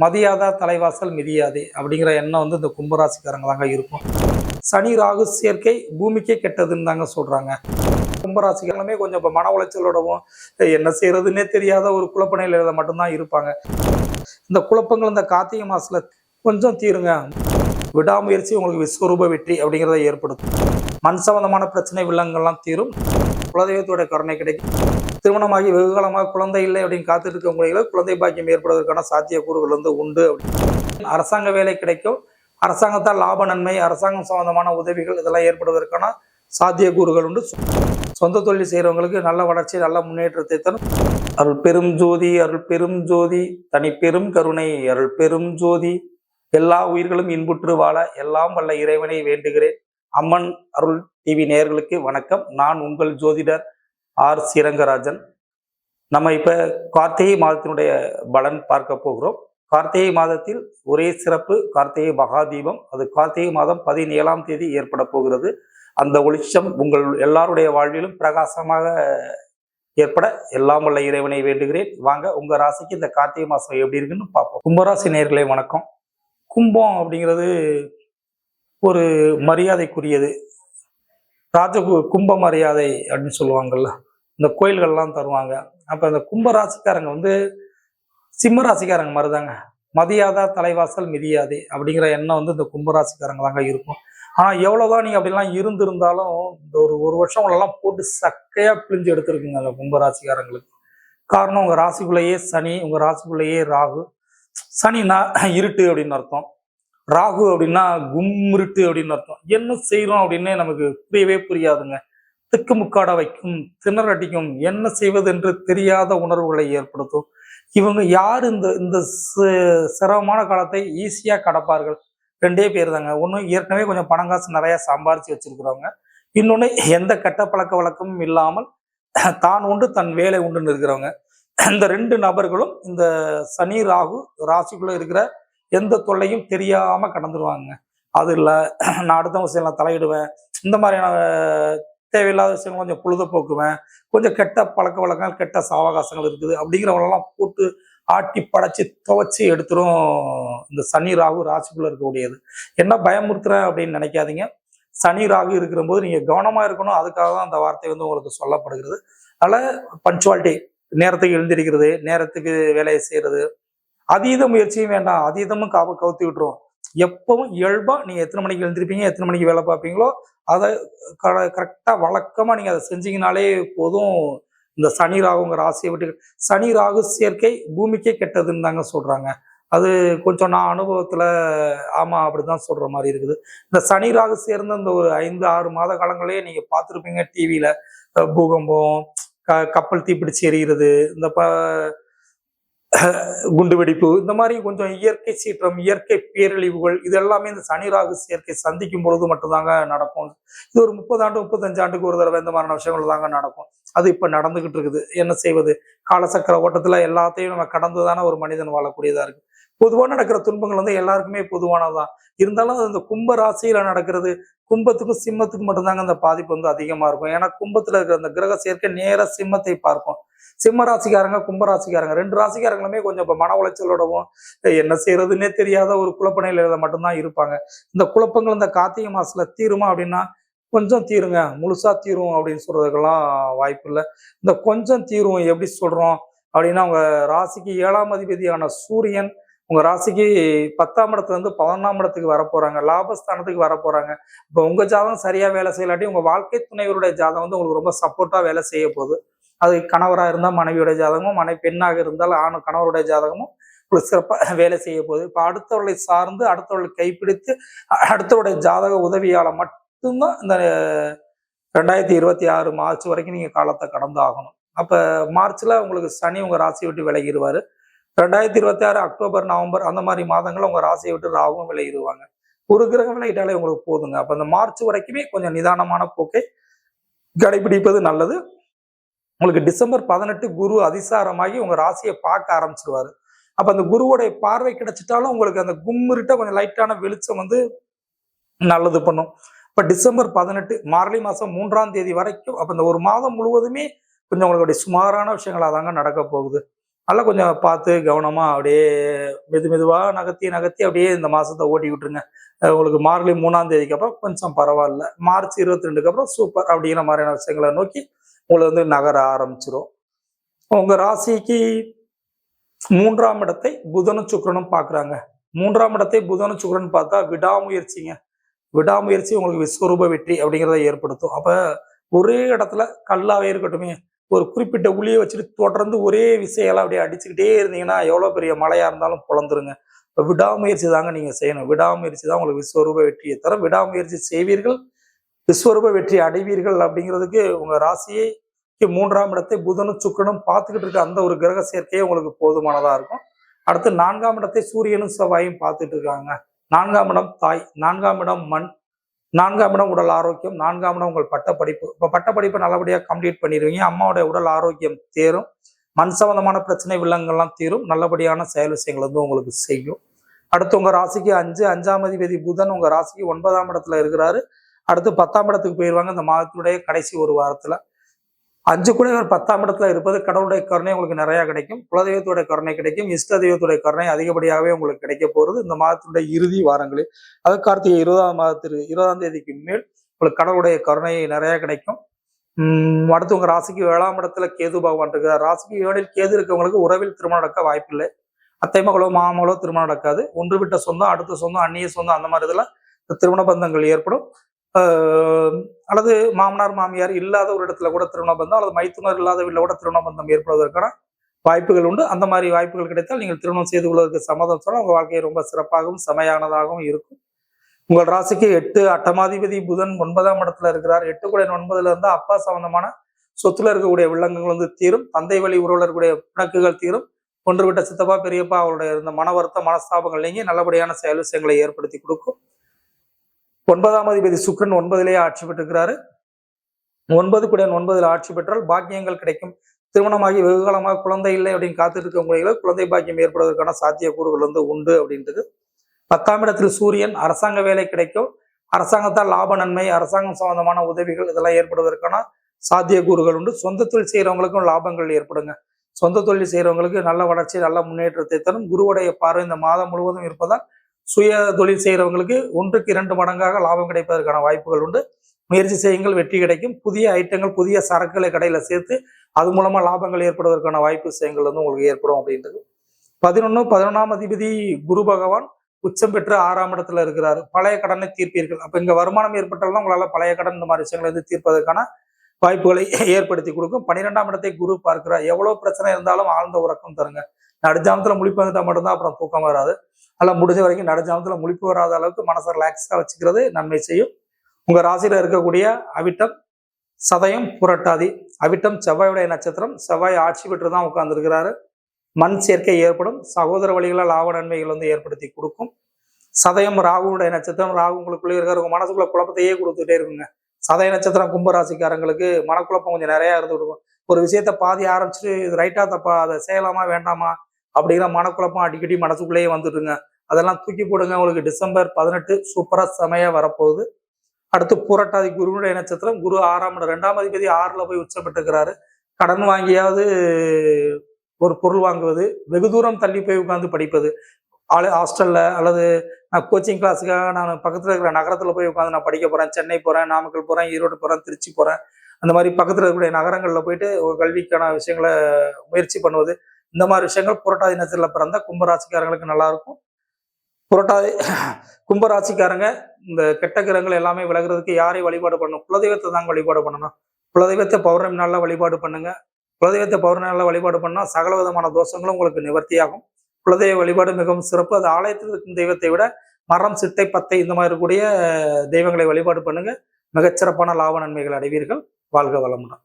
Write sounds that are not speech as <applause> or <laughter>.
மதியாதா தலைவாசல் மிதியாதே அப்படிங்கிற எண்ணம் வந்து இந்த கும்பராசிக்காரங்களாங்க இருக்கும். சனி ராகு சேர்க்கை பூமிக்கே கெட்டதுன்னு தாங்க சொல்கிறாங்க கும்பராசிக்காரங்களுமே கொஞ்சம் இப்போ மன உளைச்சலோடவும் என்ன செய்யறதுன்னே தெரியாத ஒரு குழப்ப நிலையில மட்டும்தான் இருப்பாங்க. இந்த குழப்பங்கள் இந்த கார்த்திகை மாசத்துல கொஞ்சம் தீருங்க. விடாமுயற்சி உங்களுக்கு விஸ்வரூப வெற்றி அப்படிங்கிறத ஏற்படுத்தும். மண் சம்பந்தமான பிரச்சனை வில்லங்கள்லாம் தீரும். குலதெய்வத்தோட கருணை கிடைக்கும். திருமணமாகி வெகு காலமாக குழந்தை இல்லை அப்படின்னு காத்துட்டு இருக்கவங்களுக்கு குழந்தை பாக்கியம் ஏற்படுவதற்கான சாத்தியக்கூறுகள் வந்து உண்டு அப்படின்னு. அரசாங்க வேலை கிடைக்கும். அரசாங்கத்தால் லாப நன்மை அரசாங்கம் சம்பந்தமான உதவிகள் இதெல்லாம் ஏற்படுவதற்கான சாத்தியக்கூறுகள் உண்டு. சொந்த தொழில் செய்கிறவங்களுக்கு நல்ல வளர்ச்சி நல்ல முன்னேற்றத்தை தரும். அருள் பெரும் ஜோதி அருள் பெரும் ஜோதி. தனி பெரும் கருணை அருள் பெரும் ஜோதி. எல்லா உயிர்களும் இன்புற்று வாழ எல்லாம் வல்ல இறைவனை வேண்டுகிறேன். அம்மன் அருள் டிவி நேயர்களுக்கு வணக்கம். நான் உங்கள் ஜோதிடர் ஆர் ஸ்ரீரங்கராஜன். நம்ம இப்போ கார்த்திகை மாதத்தினுடைய பலன் பார்க்க போகிறோம். கார்த்திகை மாதத்தில் ஒரே சிறப்பு கார்த்திகை மகாதீபம். அது கார்த்திகை மாதம் பதினேழாம் தேதி ஏற்பட போகிறது. அந்த ஒளிச்சம் உங்கள் எல்லாருடைய வாழ்விலும் பிரகாசமாக ஏற்பட எல்லாம் உள்ள இறைவனை வேண்டுகிறேன். வாங்க உங்கள் ராசிக்கு இந்த கார்த்திகை மாதம் எப்படி இருக்குன்னு பார்ப்போம். கும்பராசி நேயர்களே வணக்கம். கும்பம் அப்படிங்கிறது ஒரு மரியாதைக்குரியது ராஜ கும்ப மரியாதை அப்படின்னு சொல்லுவாங்கல்ல இந்த கோயில்கள்லாம் தருவாங்க. அப்போ இந்த கும்ப ராசிக்காரங்க வந்து சிம்ம ராசிக்காரங்க மாதிரி தாங்க மதியாதா தலைவாசல் மிதியாதே அப்படிங்கிற எண்ணம் வந்து இந்த கும்ப தாங்க இருக்கும். ஆனால் எவ்வளோதான் நீங்கள் அப்படிலாம் இருந்திருந்தாலும் இந்த ஒரு ஒரு வருஷம் உங்களெல்லாம் போட்டு சக்கையாக பிழிஞ்சு எடுத்துருக்குங்க அந்த கும்ப ராசிக்காரங்களுக்கு காரணம் உங்கள் ராசிக்குள்ளேயே சனி உங்கள் ராசிக்குள்ளேயே ராகு. சனினா இருட்டு அப்படின்னு அர்த்தம். ராகு அப்படின்னா கும்ருட்டு அப்படின்னு அர்த்தம். என்ன செய்யறோம் அப்படின்னு நமக்கு புரியவே புரியாதுங்க. திக்குமுக்காட வைக்கும் திணறடிக்கும் என்ன செய்வது என்று தெரியாத உணர்வுகளை ஏற்படுத்தும். இவங்க யார் இந்த இந்த சிரமமான காலத்தை ஈஸியாக கடப்பார்கள்? ரெண்டே பேர் தாங்க ஒன்று ஏற்கனவே கொஞ்சம் பணம் காசு நிறையா சம்பாரிச்சு வச்சிருக்கிறவங்க. இன்னொன்று எந்த கெட்ட பழக்க வழக்கமும் இல்லாமல் தான் உண்டு தன் வேலை உண்டுன்னு இருக்கிறவங்க. இந்த ரெண்டு நபர்களும் இந்த சனி ராகு ராசிக்குள்ளே இருக்கிற எந்த தொல்லையும் தெரியாம கடந்துருவாங்க. அது இல்லை நான் அடுத்த விஷயம்லாம் தலையிடுவேன். இந்த மாதிரியான தேவையில்லாத விஷயங்கள் கொஞ்சம் பொழுதுபோக்குவேன். கொஞ்சம் கெட்ட பழக்க வழக்கங்கள் கெட்ட சாவகாசங்கள் இருக்குது. அப்படிங்கிறவங்களெல்லாம் போட்டு ஆட்டி படைச்சி துவைச்சி எடுத்துரும் இந்த சனி ராகு ராசிக்குள்ள இருக்கக்கூடியது. என்ன பயமுறுத்துறேன் அப்படின்னு நினைக்காதீங்க. சனி ராகு இருக்கிற போது நீங்கள் கவனமாக இருக்கணும். அதுக்காக தான் அந்த வார்த்தை வந்து உங்களுக்கு சொல்லப்படுகிறது. அதனால் பஞ்சுவாலிட்டி நேரத்துக்கு எழுந்திருக்கிறது நேரத்துக்கு வேலையை செய்கிறது அதீத முயற்சியும் வேண்டாம். அதீதமும் காவு கவுத்தி விட்டுரும் எப்பவும் இயல்பா நீங்க எத்தனை மணிக்கு எழுந்திருப்பீங்க எத்தனை மணிக்கு வேலை பார்ப்பீங்களோ அதை கரெக்டா வழக்கமா நீங்க அதை செஞ்சீங்கனாலே போதும். இந்த சனி ராகு உங்க ராசியை விட்டு சனி ராகு சேர்க்கை பூமிக்கே கெட்டதுன்னு தாங்க சொல்றாங்க. அது கொஞ்சம் நான் அனுபவத்தில் ஆமாம் அப்படி தான் சொல்கிற மாதிரி இருக்குது. இந்த சனி ராகு சேர்ந்த இந்த ஒரு ஐந்து ஆறு மாத காலங்களே நீங்கள் பார்த்துருப்பீங்க டிவியில் பூகம்பம் க- கப்பல் தீப்பிடிச்சு எறிகிறது இந்த ப <clears throat> குண்டு வெடிப்பு இந்த மாதிரி கொஞ்சம் இயற்கை சீற்றம் இயற்கை பேரழிவுகள் இது எல்லாமே இந்த சனி ராகு சேர்க்கை சந்திக்கும் பொழுது மட்டும்தாங்க நடக்கும். இது ஒரு முப்பது ஆண்டு முப்பத்தஞ்சு ஆண்டுக்கு ஒரு தடவை இந்த மாதிரியான விஷயங்கள் தாங்க நடக்கும். அது இப்ப நடந்துகிட்டு இருக்குது. என்ன செய்வது? காலசக்கர ஓட்டத்துல எல்லாத்தையும் நம்ம கடந்து தானே ஒரு மனிதன் வாழக்கூடியதா இருக்கு. பொதுவாக நடக்கிற துன்பங்கள் வந்து எல்லாருக்குமே பொதுவானதுதான். இருந்தாலும் அது இந்த கும்ப ராசியில நடக்கிறது கும்பத்துக்கும் சிம்மத்துக்கும் மட்டும்தாங்க அந்த பாதிப்பு வந்து அதிகமா இருக்கும். ஏன்னா கும்பத்துல இருக்கிற அந்த கிரக சேர்க்கை நேர சிம்மத்தை பார்க்கும். சிம்ம ராசிக்காரங்க கும்ப ராசிக்காரங்க. ரெண்டு ராசிக்காரங்களுமே கொஞ்சம் இப்போ மன உளைச்சலோடவும் என்ன செய்யறதுன்னே தெரியாத ஒரு குழப்ப நிலையில மட்டும்தான் இருப்பாங்க. இந்த குழப்பங்கள் இந்த கார்த்திகை மாசத்துல தீருமா அப்படின்னா கொஞ்சம் தீருங்க. முழுசா தீரும் அப்படின்னு சொல்றதுக்கெல்லாம் வாய்ப்பு இல்லை. இந்த கொஞ்சம் தீரும் எப்படி சொல்றோம் அப்படின்னா அவங்க ராசிக்கு ஏழாம் அதிபதியான சூரியன் உங்க ராசிக்கு பத்தாம் இடத்துல இருந்து பதினொன்றாம் இடத்துக்கு வர போறாங்க லாபஸ்தானத்துக்கு வர போறாங்க இப்போ உங்க ஜாதகம் சரியா வேலை செய்யலாட்டி உங்க வாழ்க்கை துணைவருடைய ஜாதகம் வந்து உங்களுக்கு ரொம்ப சப்போர்ட்டா வேலை செய்ய போகுது. அது கணவராக இருந்தால் மனைவியோட ஜாதகமும் மனைவி பெண்ணாக இருந்தால் ஆண் கணவருடைய ஜாதகமும் உங்களுக்கு சிறப்பாக வேலை செய்ய போகுது. இப்போ அடுத்தவர்களை சார்ந்து அடுத்தவர்களை கைப்பிடித்து அடுத்தவருடைய ஜாதக உதவியால் மட்டும்தான் இந்த ரெண்டாயிரத்தி இருபத்தி ஆறு மார்ச் வரைக்கும் நீங்கள் காலத்தை கடந்து ஆகணும். அப்போ மார்ச்சில் உங்களுக்கு சனி உங்கள் ராசியை விட்டு விலகிடுவார் ரெண்டாயிரத்தி இருபத்தி ஆறு அக்டோபர் நவம்பர் அந்த மாதிரி மாதங்கள் உங்கள் ராசியை விட்டு ராகவும் விலகிடுவாங்க. ஒரு கிரகம் விலகிட்டாலே உங்களுக்கு போதுங்க. அப்போ அந்த மார்ச் வரைக்குமே கொஞ்சம் நிதானமான போக்கை கடைபிடிப்பது நல்லது. உங்களுக்கு டிசம்பர் பதினெட்டு குரு அதிசாரமாகி உங்க ராசியை பார்க்க ஆரம்பிச்சிருவாரு. அப்ப அந்த குருவோடைய பார்வை கிடைச்சிட்டாலும் உங்களுக்கு அந்த கும்மிருட்ட கொஞ்சம் லைட்டான வெளிச்சம் வந்து நல்லது பண்ணும். இப்ப டிசம்பர் பதினெட்டு மார்கழி மாசம் மூன்றாம் தேதி வரைக்கும் அப்ப இந்த ஒரு மாதம் முழுவதுமே கொஞ்சம் உங்களுடைய சுமாரான விஷயங்களா தாங்க நடக்க போகுது. நல்லா கொஞ்சம் பார்த்து கவனமாக அப்படியே மெது மெதுவாக நகர்த்தி நகர்த்தி அப்படியே இந்த மாதத்தை ஓட்டி விட்டுருங்க உங்களுக்கு மார்கழி மூணாம் தேதிக்கு அப்புறம் கொஞ்சம் பரவாயில்ல. மார்ச் இருபத்தி ரெண்டுக்கு அப்புறம் சூப்பர் அப்படிங்கிற மாதிரியான விஷயங்களை நோக்கி உங்களை வந்து நகர ஆரம்பிச்சிடும் உங்கள் ராசிக்கு மூன்றாம் இடத்தை புதனும் சுக்கரனும் பார்க்குறாங்க. மூன்றாம் இடத்தை புதனும் சுக்கரன் பார்த்தா விடாமுயற்சிங்க. விடாமுயற்சி உங்களுக்கு விஸ்வரூப வெற்றி அப்படிங்கிறத ஏற்படுத்தும். அப்போ ஒரே இடத்துல கல்லாவே இருக்கட்டுமே. ஒரு குறிப்பிட்ட உளியை வச்சுட்டு தொடர்ந்து ஒரே விசையெல்லாம் அப்படியே அடிச்சுக்கிட்டே இருந்தீங்கன்னா எவ்வளோ பெரிய மழையாக இருந்தாலும் குழந்துருங்க இப்போ விடாமுயற்சி தாங்க நீங்கள் செய்யணும். விடாமுயற்சி தான் உங்களுக்கு விஸ்வரூப வெற்றியை தரும். விடாமுயற்சி செய்வீர்கள். விஸ்வரூப வெற்றி அடைவீர்கள் அப்படிங்கிறதுக்கு உங்கள் ராசியை மூன்றாம் இடத்தை புதனும் சுக்கனும் பார்த்துக்கிட்டு இருக்க அந்த ஒரு கிரக சேர்க்கையே உங்களுக்கு போதுமானதாக இருக்கும். அடுத்து நான்காம் இடத்தை சூரியனும் செவ்வாயும் பார்த்துட்டு இருக்காங்க. நான்காம் இடம் தாய். நான்காம் இடம் மண். நான்காம் இடம் உடல் ஆரோக்கியம் நான்காம் இடம் உங்கள் பட்டப்படிப்பு. இப்போ பட்டப்படிப்பை நல்லபடியாக கம்ப்ளீட் பண்ணிடுவீங்க. அம்மாவுடைய உடல் ஆரோக்கியம் தேரும். மண் சம்பந்தமான பிரச்சனை வில்லங்கள்லாம் தீரும். நல்லபடியான செயல் விஷயங்கள் வந்து உங்களுக்கு செய்யும். அடுத்து உங்கள் ராசிக்கு அஞ்சு அஞ்சாம் அதிபதி புதன் உங்கள் ராசிக்கு ஒன்பதாம் இடத்துல இருக்கிறாரு. அடுத்து பத்தாம் இடத்துக்கு போயிடுவாங்க இந்த மாதத்தினுடைய கடைசி ஒரு வாரத்தில். அஞ்சு கூட இவர் பத்தாம் இடத்துல இருப்பது கடவுளுடைய கருணை உங்களுக்கு நிறையா கிடைக்கும். குலதெய்வத்துடைய கருணை கிடைக்கும். இஷ்ட தெய்வத்துடைய கருணை அதிகப்படியாகவே உங்களுக்கு கிடைக்க போகிறது இந்த மாதத்துடைய இறுதி வாரங்களில் அது கார்த்திகை இருபதாம் மாதத்திற்கு இருபதாம் தேதிக்கு மேல் உங்களுக்கு கடவுளுடைய கருணை நிறையா கிடைக்கும். அடுத்து உங்க ராசிக்கு ஏழாம் இடத்துல கேது பகவான் இருக்கிறார். ராசிக்கு ஏழில் கேது இருக்கவங்களுக்கு உறவில் திருமணம் நடக்க வாய்ப்பில்லை. அத்தை மகளோ மாமகளோ திருமணம் நடக்காது. ஒன்று விட்ட சொந்தம் அடுத்த சொந்தம் அந்நிய சொந்தம் அந்த மாதிரி இதில் திருமண பந்தங்கள் ஏற்படும். அல்லது மாமனார் மாமியார் இல்லாத ஒரு இடத்துல கூட திருமண பந்தம் அல்லது மைத்துனர் இல்லாத வீட்டில் கூட திருமண பந்தம் ஏற்படுவதற்கான வாய்ப்புகள் உண்டு. அந்த மாதிரி வாய்ப்புகள் கிடைத்தால் நீங்கள் திருமணம் செய்து கொள்வதற்கு சம்மதம் சொன்னால் உங்கள் வாழ்க்கை ரொம்ப சிறப்பாகவும் செமையானதாகவும் இருக்கும். உங்கள் ராசிக்கு எட்டு அட்டமாதிபதி புதன் ஒன்பதாம் இடத்துல இருக்கிறார். எட்டு கூட ஒன்பதுல இருந்து அப்பா சம்பந்தமான சொத்துல இருக்கக்கூடிய வில்லங்கங்கள் வந்து தீரும். தந்தை வழி உறவுல இருக்கக்கூடிய பிணக்குகள் தீரும். ஒன்று விட்ட சித்தப்பா பெரியப்பா அவருடைய இருந்த மன வருத்த மனஸ்தாபங்கள் நீங்கி நல்லபடியான செயல் விஷயங்களை ஏற்படுத்தி கொடுக்கும். ஒன்பதாம் அதிபதி சுக்ரன் ஒன்பதிலேயே ஆட்சி பெற்றிருக்கிறாரு. ஒன்பது கூட ஒன்பதில் ஆட்சி பெற்றால் பாக்கியங்கள் கிடைக்கும். திருமணமாகி வெகு காலமாக குழந்தை இல்லை அப்படின்னு காத்துட்டு இருக்கவங்களுக்கு குழந்தை பாக்கியம் ஏற்படுவதற்கான சாத்தியக்கூறுகள் வந்து உண்டு அப்படின்றது. பத்தாம் இடத்தில் சூரியன் அரசாங்க வேலை கிடைக்கும். அரசாங்கத்தால் லாப நன்மை அரசாங்கம் சம்பந்தமான உதவிகள் இதெல்லாம் ஏற்படுவதற்கான சாத்தியக்கூறுகள் உண்டு. சொந்த தொழில் செய்கிறவங்களுக்கும் லாபங்கள் ஏற்படுங்க. சொந்த தொழில் செய்கிறவங்களுக்கு நல்ல வளர்ச்சி நல்ல முன்னேற்றத்தை தரும். குருவுடைய பார்வை இந்த மாதம் முழுவதும் இருப்பதால் சுய தொழில் செய்யறவங்களுக்கு ஒன்றுக்கு இரண்டு மடங்காக லாபம் கிடைப்பதற்கான வாய்ப்புகள் உண்டு. முயற்சி செய்யுங்கள் வெற்றி கிடைக்கும். புதிய ஐட்டங்கள் புதிய சரக்குகளை கடையில சேர்த்து அது மூலமா லாபங்கள் ஏற்படுவதற்கான வாய்ப்பு செய்யுங்கள் வந்து உங்களுக்கு ஏற்படும் அப்படின்றது. பதினொன்னு பதினொன்றாம் அதிபதி குரு பகவான் உச்சம் பெற்று ஆறாம் இடத்துல இருக்கிறார். பழைய கடனை தீர்ப்பீர்கள். அப்ப இங்க வருமானம் ஏற்பட்டாலும் உங்களால பழைய கடன் இந்த மாதிரி விஷயங்களை வந்து தீர்ப்பதற்கான வாய்ப்புகளை ஏற்படுத்தி கொடுக்கும். பன்னிரெண்டாம் இடத்தை குரு பார்க்கிறார். எவ்வளவு பிரச்சனை இருந்தாலும் ஆழ்ந்த உறக்கம் தருங்க. நடுஜாமத்துல முழிப்பு வந்துட்டால் மட்டும்தான் அப்புறம் தூக்கம் வராது. அதெல்லாம் முடிஞ்ச வரைக்கும் நடுஜாமத்துல முழிப்பு வராத அளவுக்கு மனசை ரிலாக்ஸாக வச்சுக்கிறது நன்மை செய்யும். உங்கள் ராசியில இருக்கக்கூடிய அவிட்டம் சதயம் புரட்டாதி. அவிட்டம் செவ்வாயுடைய நட்சத்திரம். செவ்வாய் ஆட்சி பெற்று தான் உட்கார்ந்துருக்கிறாரு. மண் சேர்க்கை ஏற்படும். சகோதர வழிகளால் லாப நன்மைகள் வந்து ஏற்படுத்தி கொடுக்கும். சதயம் ராகுனுடைய நட்சத்திரம். ராகு உங்களுக்குள்ளே இருக்கிற உங்க மனசுக்குள்ள குழப்பத்தையே கொடுத்துட்டே இருக்குங்க. சதய நட்சத்திரம் கும்பராசிக்காரங்களுக்கு மனக்குழப்பம் கொஞ்சம் நிறையா இருந்து விடுவோம் ஒரு விஷயத்த பாதி ஆரம்பிச்சுட்டு இது ரைட்டா தப்பா? அதை செய்யலாமா? வேண்டாமா? அப்படிங்கிற மனக்குழப்பம் அடிக்கடி மனசுக்குள்ளேயே வந்துட்டுருங்க அதெல்லாம் தூக்கி போடுங்க. உங்களுக்கு டிசம்பர் பதினெட்டு சூப்பராக செமையாக வரப்போகுது. அடுத்து புரட்டாதி குருவுடைய நட்சத்திரம். குரு ஆறாம் இடம். ரெண்டாம் அதிபதி ஆறில் போய் உச்சப்பட்டுக்கிறாரு. கடன் வாங்கியாவது ஒரு பொருள் வாங்குவது. வெகு தூரம் தள்ளி போய் உட்காந்து படிப்பது. ஹாஸ்டல்ல அல்லது நான் கோச்சிங் கிளாஸுக்காக நான் பக்கத்தில் இருக்கிற நகரத்தில் போய் உட்காந்து நான் படிக்க போகிறேன் சென்னை போகிறேன் நாமக்கல் போகிறேன் ஈரோடு போகிறேன் திருச்சி போகிறேன் அந்த மாதிரி பக்கத்தில் இருக்கக்கூடிய நகரங்களில் போயிட்டு ஒரு கல்விக்கான விஷயங்களை முயற்சி பண்ணுவது. இந்த மாதிரி விஷயங்கள் புரட்டாதி நட்சத்திரத்துல பிறந்த கும்பராசிக்காரங்களுக்கு நல்லா இருக்கும் புரட்டாதி <clears throat> கும்பராசிக்காரங்க இந்த கெட்ட கிரகங்கள் எல்லாமே விலகிறதுக்கு யாரை வழிபாடு பண்ணணும்? குலதெய்வத்தை தாங்க வழிபாடு பண்ணணும். குலதெய்வத்தை பௌர்ணமி நாளில் வழிபாடு பண்ணுங்க. குலதெய்வத்தை பௌர்ணமி நாளில் வழிபாடு பண்ணால் சகல விதமான தோஷங்களும் உங்களுக்கு நிவர்த்தியாகும். குலதெய்வ வழிபாடு மிகவும் சிறப்பு. அது ஆலயத்தில் இருக்கும் தெய்வத்தை விட மரம் சிட்டை பத்தை இந்த மாதிரி இருக்கக்கூடிய தெய்வங்களை வழிபாடு பண்ணுங்க. மிகச்சிறப்பான லாப நன்மைகள் அடைவீர்கள். வாழ்க வளமுடன்.